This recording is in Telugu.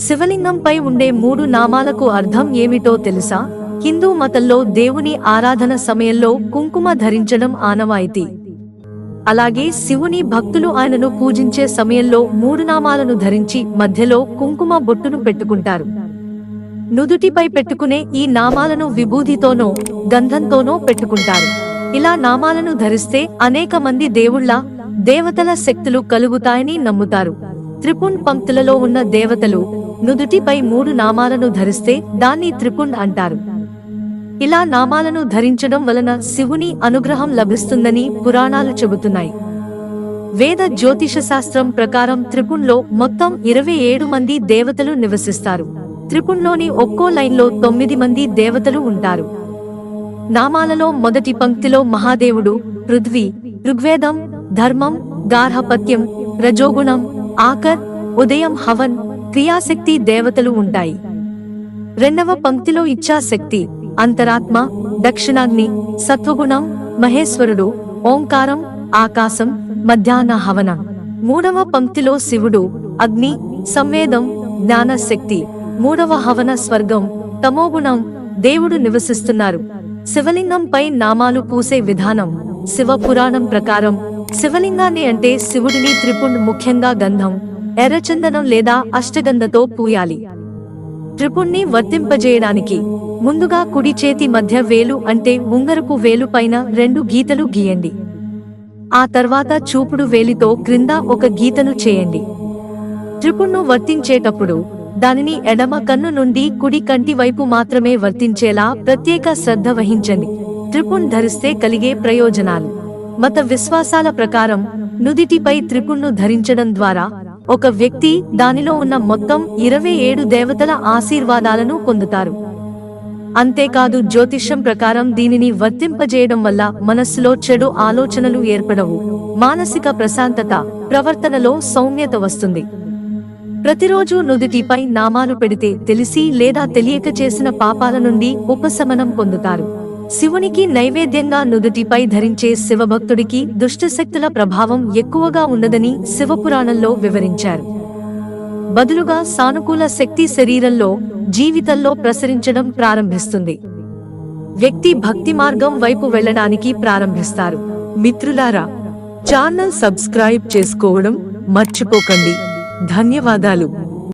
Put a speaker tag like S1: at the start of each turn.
S1: శివలింగంపై ఉండే మూడు నామాలకు అర్థం ఏమిటో తెలుసా? హిందూ మతంలో దేవుని ఆరాధన సమయంలో కుంకుమ ధరించడం ఆనవాయితీ. అలాగే శివుని భక్తులు ఆయనను పూజించే సమయంలో మూడు నామాలను ధరించి మధ్యలో కుంకుమ బొట్టును పెట్టుకుంటారు. నుదుటిపై పెట్టుకునే ఈ నామాలను విభూతితోనో గంధంతోనో పెట్టుకుంటారు. ఇలా నామాలను ధరిస్తే అనేక మంది దేవుళ్ళ దేవతల శక్తులు కలుగుతాయని నమ్ముతారు. త్రిపుణ్ పంక్తులలో ఉన్న దేవతలు నుదుటిపై మూడు నామాలను ధరిస్తే దాన్ని త్రిపుణ్ అంటారు. ఇలా నామాలను ధరించడం వలన శివుని అనుగ్రహం లభిస్తుందని పురాణాలు చెబుతున్నాయి. వేద జ్యోతిష శాస్త్రం ప్రకారం త్రిపుణ్లో మొత్తం ఇరవై ఏడు మంది దేవతలు నివసిస్తారు. త్రిపుణ్లోని ఒక్కో లైన్లో తొమ్మిది మంది దేవతలు ఉంటారు. నామాలలో మొదటి పంక్తిలో మహాదేవుడు పృథ్వీ ఋగ్వేదం ధర్మం గార్హపత్యం రజోగుణం ఆకర్ ఉదయం హవన్ క్రియాశక్తి దేవతలు ఉంటాయి. రెండవ పంక్తిలో ఇచ్ఛాశక్తి అంతరాత్మ దక్షిణాగ్ని సత్వగుణం మహేశ్వరుడు ఓంకారం ఆకాశం మధ్యాహ్న హవన. మూడవ పంక్తిలో శివుడు అగ్ని సంవేదం జ్ఞానశక్తి. మూడవ హవన స్వర్గం తమోగుణం దేవుడు నివసిస్తున్నారు. శివలింగంపై నామాలు పూసే విధానం శివ పురాణం ప్రకారం. శివలింగాన్ని అంటే శివుడిని త్రిపుణ్ ముఖ్యంగా గంధం ఎర్రచందనం లేదా అష్టగంధతో పూయాలి. త్రిపుణ్ణి వర్తింపజేయడానికి ముందుగా కుడి చేతి మధ్య వేలు అంటే ఉంగరపు వేలు పైన రెండు గీతలు గీయండి. ఆ తర్వాత చూపుడు వేలితో క్రింద ఒక గీతను చేయండి. త్రిపుణ్ణు వర్తించేటప్పుడు దానిని ఎడమ కన్ను నుండి కుడి కంటి వైపు మాత్రమే వర్తించేలా ప్రత్యేక శ్రద్ధ వహించండి. త్రిపుణ్ ధరిస్తే కలిగే ప్రయోజనాలు. మత విశ్వాసాల ప్రకారం నుదిటిపై త్రిపుణ్ను ధరించడం ద్వారా ఒక వ్యక్తి దానిలో ఉన్న మొత్తం ఇరవై ఏడు దేవతల ఆశీర్వాదాలను పొందుతారు. అంతేకాదు జ్యోతిష్యం ప్రకారం దీనిని వర్తింపజేయడం వల్ల మనస్సులో చెడు ఆలోచనలు ఏర్పడవు. మానసిక ప్రశాంతత ప్రవర్తనలో సౌమ్యత వస్తుంది. ప్రతిరోజు నుదుటిపై నామాలు పెడితే తెలిసి లేదా తెలియక చేసిన పాపాల నుండి ఉపశమనం పొందుతారు. శివునికి నైవేద్యంగా నుదుటిపై ధరించే శివభక్తుడికి దుష్టశక్తుల ప్రభావం ఎక్కువగా ఉన్నదని శివపురాణంలో వివరించారు. బదులుగా సానుకూల శక్తి శరీరంలో జీవితంలో ప్రసరించడం ప్రారంభిస్తుంది. వ్యక్తి భక్తి మార్గం వైపు వెళ్ళడానికి ప్రారంభిస్తారు. మిత్రులారా ఛానల్ సబ్స్క్రైబ్ చేసుకోవడం మర్చిపోకండి. ధన్యవాదాలు.